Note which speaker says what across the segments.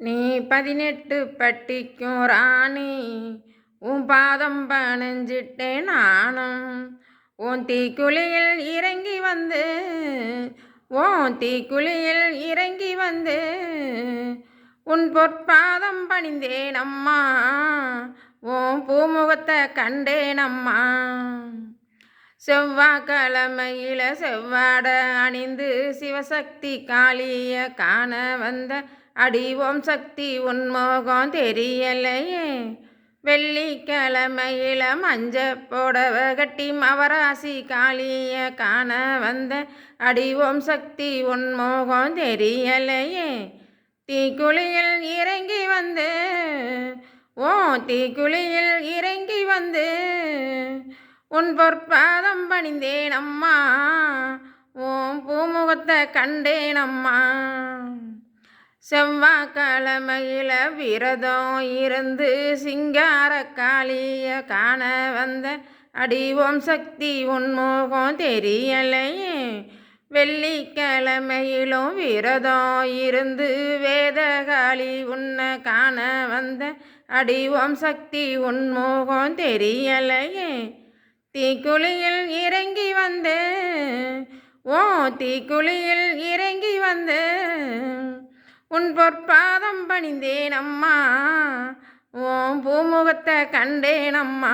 Speaker 1: நீ பதினெட்டு பட்டிக்கும் ராணி உன் பாதம் பணிஞ்சிட்டேன் நானும். உன் தீக்குழியில் இறங்கி வந்து உன் தீக்குழியில் இறங்கி வந்து உன் பொற்பாதம் பணிந்தேன் அம்மா. உன் பூமுகத்தை கண்டேன் அம்மா. செவ்வாய்க்கிழமையில் செவ்வாட அணிந்து சிவசக்தி காளிய காண வந்த அடிவோம் சக்தி உன்மோகம் தெரியலையே. வெள்ளிக்கிழமையில மஞ்ச போடவ கட்டி மவராசி காளிய காண வந்த அடிவோம் சக்தி உன்மோகம் தெரியலையே. தீக்குழியில் இறங்கி வந்து ஓ தீக்குழியில் இறங்கி வந்து உன் பொற்பாதம் பணிந்தேனம்மா. ஓம் பூமுகத்தை கண்டேன் அம்மா செவ்வாய்க்கிழமையில் விரதம் இருந்து சிங்கார காளிய காண வந்த அடிவோம் சக்தி உன்முகம் தெரியலையே. வெள்ளிக்கிழமையிலும் விரதம் இருந்து வேதகாளி உன்னை காண வந்த அடிவோம் சக்தி உன்முகம் தெரியலையே. தீக்குழியில் இறங்கி வந்து ஓ தீக்குழியில் இறங்கி வந்து உன் பொற்பாதம் பணிந்தேன் அம்மா. ஓம் பூமுகத்தை கண்டேன் அம்மா.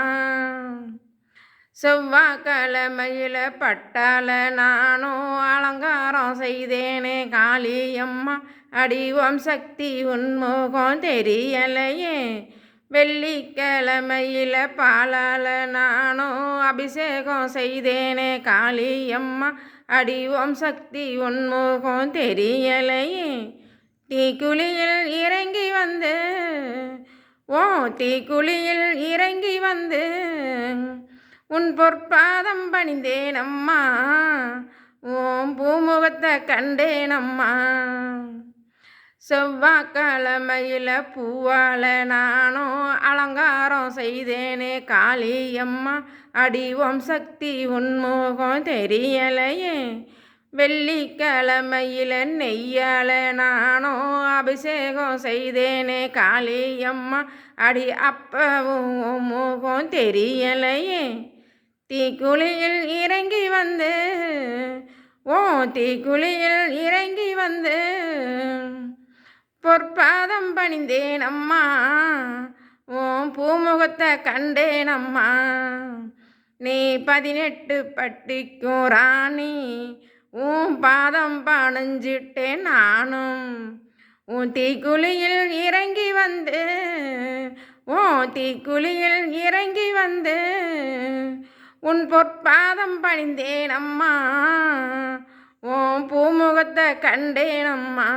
Speaker 1: செவ்வாய்க்கிழமையில் பட்டால நானும் அலங்காரம் செய்தேனே காளியம்மா அடிவம் சக்தி உன்முகம் தெரியலையே. வெள்ளிக்கிழமையில் பாலால் நானும் அபிஷேகம் செய்தேனே காளியம்மா அடிவோம் சக்தி உன்முகம் தெரியலையே. தீக்குழியில் இறங்கி வந்து ஓ தீக்குழியில் இறங்கி வந்து உன் பொற்பாதம் பணிந்தேன் அம்மா ஓம் பூமுகத்தை கண்டேன் அம்மா செவ்வாய்க்கிழமையில் பூவால் நானும் அலங்காரம் செய்தேனே காளியம்மா அடிவோம் சக்தி உன்முகம் தெரியலையே. வெள்ளிக்கிழமையில் நெய்யால நானோ அபிஷேகம் செய்தேனே. காளியம்மா அடி அப்பவும் முகம் தெரியலையே. தீக்குழியில் இறங்கி வந்து ஓ தீக்குழியில் இறங்கி வந்து பொற்பாதம் பணிந்தேன் அம்மா பூமுகத்தை கண்டேன் அம்மா நீ பதினெட்டு பட்டிக்கும் ராணி உன் பாதம் பணிஞ்சிட்டேன் நானும். உன் தீக்குழியில் இறங்கி வந்து உன் தீக்குழியில் இறங்கி வந்து உன் பொற்பாதம் பணிந்தேன் அம்மா. உன் பூமுகத்தை கண்டேன் அம்மா.